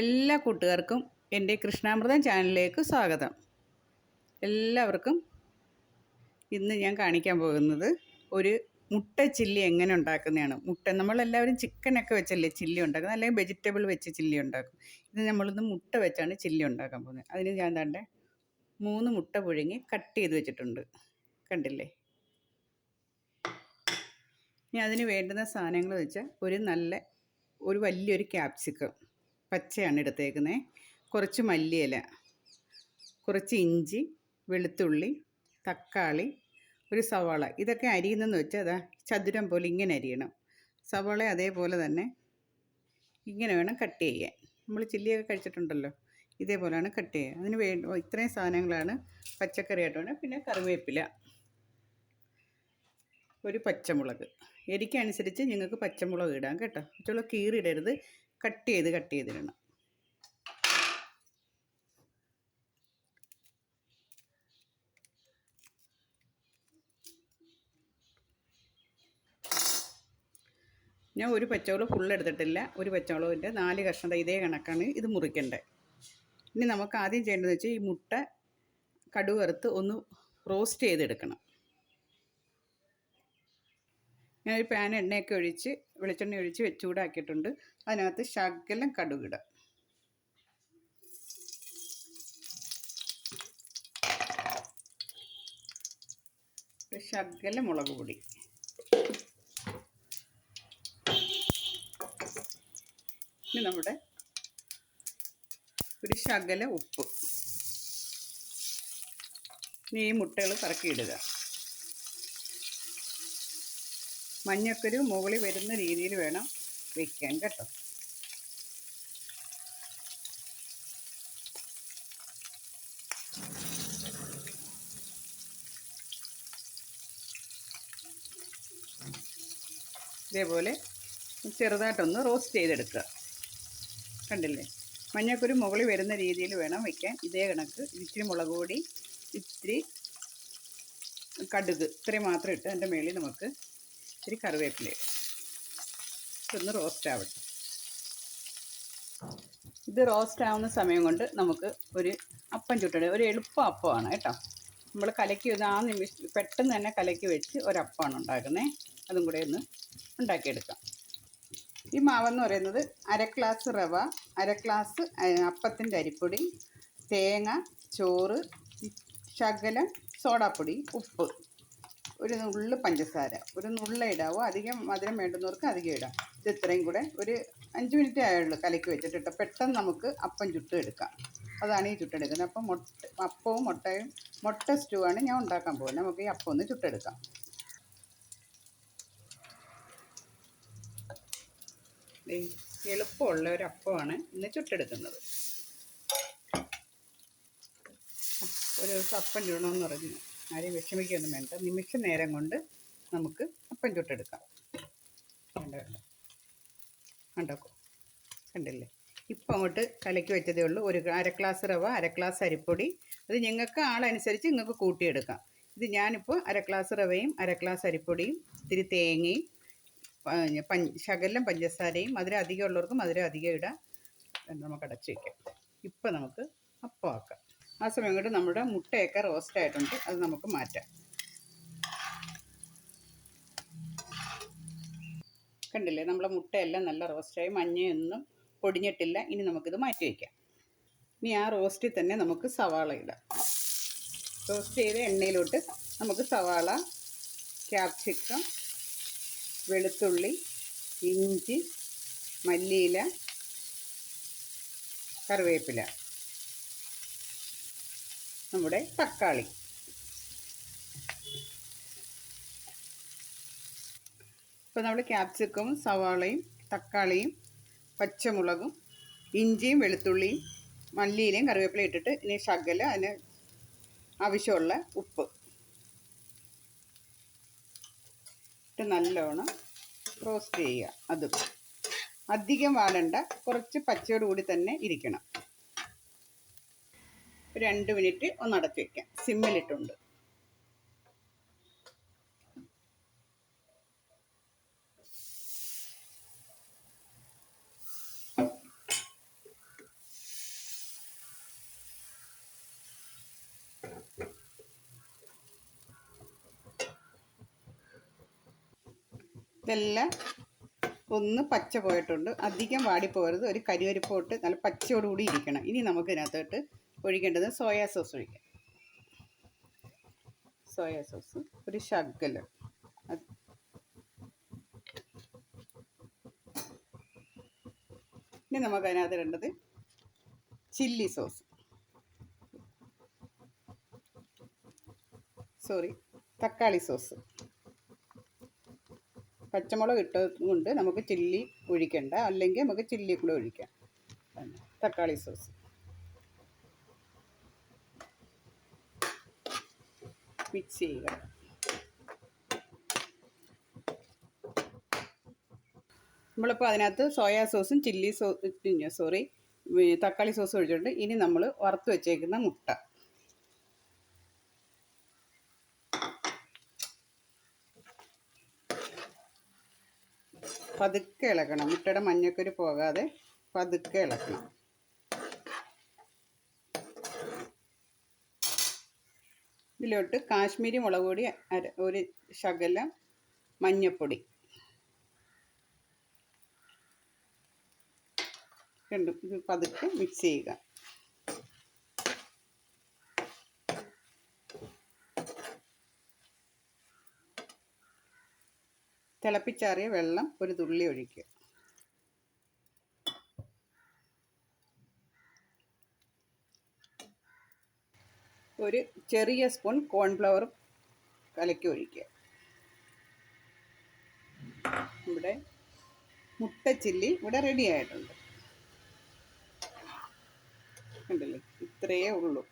എല്ലാ കൂട്ടുകാർക്കും എന്റെ കൃഷ്ണാമൃതം ചാനലിലേക്ക് സ്വാഗതം. എല്ലാവർക്കും ഇന്ന് ഞാൻ കാണിക്കാൻ പോകുന്നത് ഒരു മുട്ട ചില്ലി എങ്ങനെ ഉണ്ടാക്കുന്നതാണ്. മുട്ട നമ്മളെല്ലാവരും ചിക്കനൊക്കെ വെച്ചല്ലേ ചില്ലി ഉണ്ടാക്കുന്നത്? അല്ലെങ്കിൽ വെജിറ്റബിൾ വെച്ച് ചില്ലി ഉണ്ടാക്കും. ഇത് നമ്മളിന്ന് മുട്ട വെച്ചാണ് ചില്ലി ഉണ്ടാക്കാൻ പോകുന്നത്. അതിന് ഞാൻ തന്നെ മൂന്ന് മുട്ട പുഴുങ്ങി കട്ട് ചെയ്ത് വെച്ചിട്ടുണ്ട്. കണ്ടില്ലേ? ഇനി അതിന് വേണ്ടുന്ന സാധനങ്ങൾ വെച്ചാൽ ഒരു നല്ല ഒരു വലിയൊരു ക്യാപ്സിക്കം പച്ചയാണ് എടുത്തേക്കുന്നത് കുറച്ച് മല്ലിയില കുറച്ച് ഇഞ്ചി വെളുത്തുള്ളി തക്കാളി ഒരു സവാള. ഇതൊക്കെ അരിയുന്നതെന്ന് വെച്ചാൽ അതാ ചതുരം പോലെ ഇങ്ങനെ അരിയണം. സവാള അതേപോലെ തന്നെ ഇങ്ങനെ വേണം കട്ട് ചെയ്യാൻ. നമ്മൾ ചില്ലിയൊക്കെ കഴിച്ചിട്ടുണ്ടല്ലോ ഇതേപോലെയാണ് കട്ട് ചെയ്യുക. അതിന് വേണ്ട ഇത്രയും സാധനങ്ങളാണ് പച്ചക്കറിയായിട്ട് വേണം. പിന്നെ കറിവേപ്പില ഒരു പച്ചമുളക്. എരിക്കനുസരിച്ച് നിങ്ങൾക്ക് പച്ചമുളക് ഇടാം കേട്ടോ. പച്ചമുളക് കീറിയിടരുത് കട്ട് ചെയ്ത് കട്ട് ചെയ്തിടണം. ഞാൻ ഒരു പച്ചവളം ഫുൾ എടുത്തിട്ടില്ല. ഒരു പച്ചവളവിന്റെ നാല് കഷ്ണം ഇതേ കണക്കാണ് ഇത് മുറിക്കേണ്ടത് ഇനി നമുക്ക് ആദ്യം ചെയ്യേണ്ടതെന്ന് വെച്ചാൽ ഈ മുട്ട കടുവറുത്ത് ഒന്ന് റോസ്റ്റ് ചെയ്തെടുക്കണം. ഞാനൊരു പാൻ എണ്ണയൊക്കെ ഒഴിച്ച് വെളിച്ചെണ്ണ ഒഴിച്ച് ചൂടാക്കിയിട്ടുണ്ട്. അതിനകത്ത് ശകലം കടുകിടുക ശകല മുളക് പൊടി. ഇനി നമ്മുടെ ഒരു ശകല ഉപ്പ്. ഇനി ഈ മുട്ടകൾ കറക്കിയിടുക മഞ്ഞക്കൊരു മുകളിൽ വരുന്ന രീതിയിൽ വേണം വയ്ക്കാൻ കേട്ടോ. ഇതേപോലെ ചെറുതായിട്ടൊന്ന് റോസ്റ്റ് ചെയ്തെടുക്കുക. കണ്ടില്ലേ? മഞ്ഞൾക്കൊരു മുകളിൽ വരുന്ന രീതിയിൽ വേണം വയ്ക്കാൻ ഇതേ കണക്ക്. ഇച്ചിരി മുളക് പൊടി ഇത്തിരി കടുക്. ഇത്രയും മാത്രം ഇട്ട് അതിന്റെ മേളിൽ നമുക്ക് ഇത്തിരി കറിവേപ്പില ഒന്ന് റോസ്റ്റ് ആവട്ടെ. ഇത് റോസ്റ്റ് ആവുന്ന സമയം കൊണ്ട് നമുക്ക് ഒരു അപ്പം ചുട്ടിടുക ഒരു എളുപ്പ അപ്പമാണ് കേട്ടോ. നമ്മൾ കലക്കി ആ നിമിഷം പെട്ടെന്ന് തന്നെ കലക്കി വെച്ച് ഒരപ്പമാണ് ഉണ്ടാക്കുന്നത് അതും കൂടെ ഒന്ന് ഉണ്ടാക്കിയെടുക്കാം. ഈ മാവെന്ന് പറയുന്നത് അര ഗ്ലാസ് റവ അര ഗ്ലാസ് അപ്പത്തിന്റെ അരിപ്പൊടി തേങ്ങ ചോറ് ശകലം സോഡാപ്പൊടി ഉപ്പ്. ഒരു നുള്ള് പഞ്ചസാര ഒരു നുള്ള ഇടാവോ? അധികം മധുരം വേണ്ടുന്നവർക്ക് അധികം ഇടാം. ഇത് ഇത്രയും കൂടെ ഒരു അഞ്ച് മിനിറ്റ് ആയുള്ളൂ കലക്കി വെച്ചിട്ട് പെട്ടെന്ന് നമുക്ക് അപ്പം ചുട്ടെടുക്കാം അതാണ് ഈ ചുട്ടെടുക്കുന്നത്. അപ്പം മുട്ട അപ്പവും മുട്ടയും മുട്ട സ്റ്റൂ ആണ് ഞാൻ ഉണ്ടാക്കാൻ പോകുന്നത്. നമുക്ക് ഈ അപ്പം ഒന്ന് ചുട്ടെടുക്കാം. എളുപ്പമുള്ള ഒരു അപ്പമാണ് ഇന്ന് ചുട്ടെടുക്കുന്നത്. ഒരു ദിവസം അപ്പം ചുടണമെന്ന് പറഞ്ഞു. ആരെയും വിഷമിക്കൊന്നും വേണ്ട. നിമിഷ നേരം കൊണ്ട് നമുക്ക് അപ്പം ചുട്ടെടുക്കാം വേണ്ട വേണ്ട ഉണ്ടാക്കും കണ്ടില്ലേ? ഇപ്പം അങ്ങോട്ട് കലക്കി വെച്ചതേ ഉള്ളൂ. ഒരു അര ഗ്ലാസ് റവ അര ഗ്ലാസ് അരിപ്പൊടി. അത് നിങ്ങൾക്ക് ആളനുസരിച്ച് നിങ്ങൾക്ക് കൂട്ടിയെടുക്കാം. ഇത് ഞാനിപ്പോൾ അര ഗ്ലാസ് റവയും അര ഗ്ലാസ് അരിപ്പൊടിയും ഇത്തിരി തേങ്ങയും പഞ്ച് ശകലം പഞ്ചസാരയും മധുരം അധികം ഉള്ളവർക്ക് മധുരം അധികം ഇടാം. നമുക്ക് അടച്ചു വയ്ക്കാം ഇപ്പം നമുക്ക് അപ്പമാക്കാം ആ സമയം കൊണ്ട് നമ്മുടെ മുട്ടയൊക്കെ റോസ്റ്റ് ആയിട്ടുണ്ട്. അത് നമുക്ക് മാറ്റാം. കണ്ടില്ലേ? നമ്മുടെ മുട്ടയെല്ലാം നല്ല റോസ്റ്റായി മഞ്ഞയൊന്നും പൊടിഞ്ഞിട്ടില്ല. ഇനി നമുക്കിത് മാറ്റി വയ്ക്കാം ഇനി ആ റോസ്റ്റിൽ തന്നെ നമുക്ക് സവാള ഇടാം. റോസ്റ്റ് ചെയ്ത എണ്ണയിലോട്ട് നമുക്ക് സവാള ക്യാപ്സിക്കം വെളുത്തുള്ളി ഇഞ്ചി മല്ലിയില കറിവേപ്പില. നമ്മുടെ തക്കാളി. ഇപ്പോൾ നമ്മൾ ക്യാപ്സിക്കവും സവാളയും തക്കാളിയും പച്ചമുളകും ഇഞ്ചിയും വെളുത്തുള്ളിയും മല്ലിയിലയും കറിവേപ്പിലയും ഇട്ടിട്ട് ഇനി ശകല അതിന് ആവശ്യമുള്ള ഉപ്പ്. ഇട്ട് നല്ലോണം റോസ്റ്റ് ചെയ്യുക. അതും. അധികം വാടണ്ട കുറച്ച് പച്ചയോടുകൂടി തന്നെ ഇരിക്കണം. രണ്ട് മിനിറ്റ് ഒന്ന് അടച്ചു വെക്കാം. സിമ്മിലിട്ടുണ്ട്. ഇതെല്ലാം ഒന്ന് പച്ച പോയിട്ടുണ്ട്. അധികം വാടിപ്പോകരുത്. ഒരു കരിവരിപ്പോട്ട് നല്ല പച്ചയോടുകൂടി ഇരിക്കണം. ഇനി നമുക്ക് ഇതിനകത്തോട്ട് ഒഴിക്കേണ്ടത് സോയാ സോസ് ഒഴിക്കാം. സോയാ സോസ് ഒരു ശകലം. ഇനി നമുക്ക് അതിനകത്ത് ഇടേണ്ടത് ചില്ലി സോസ്. സോറി തക്കാളി സോസ്. പച്ചമുളക് ഇട്ടത് കൊണ്ട് നമുക്ക് ചില്ലി ഒഴിക്കണ്ട. അല്ലെങ്കിൽ നമുക്ക് ചില്ലി കൂടെ ഒഴിക്കാം. തക്കാളി സോസ്. മിക്സ് നമ്മളിപ്പോൾ അതിനകത്ത് സോയാ സോസും ചില്ലി സോ സോറി തക്കാളി സോസും ഒഴിച്ചിട്ടുണ്ട്. ഇനി നമ്മൾ വറുത്ത് വെച്ചേക്കുന്ന മുട്ട. പതുക്കെ ഇളക്കണം. മുട്ടയുടെ മഞ്ഞക്കൊരു പോകാതെ പതുക്കെ ഇളക്കണം. ഇതിലോട്ട് കാശ്മീരി മുളക് പൊടി അര ഒരു ശകലം മഞ്ഞപ്പൊടി. രണ്ടും ഇത് പതുക്കെ മിക്സ് ചെയ്യുക. തിളപ്പിച്ചാറിയ വെള്ളം ഒരു തുള്ളി ഒഴിക്കുക. ഒരു ചെറിയ സ്പൂൺ കോൺഫ്ലവർ കലക്കി ഒഴിക്കുക. ഇവിടെ മുട്ട ചില്ലി ഇവിടെ റെഡി ആയിട്ടുണ്ട്. കണ്ടില്ലേ? ഇത്രയേ ഉള്ളൂ.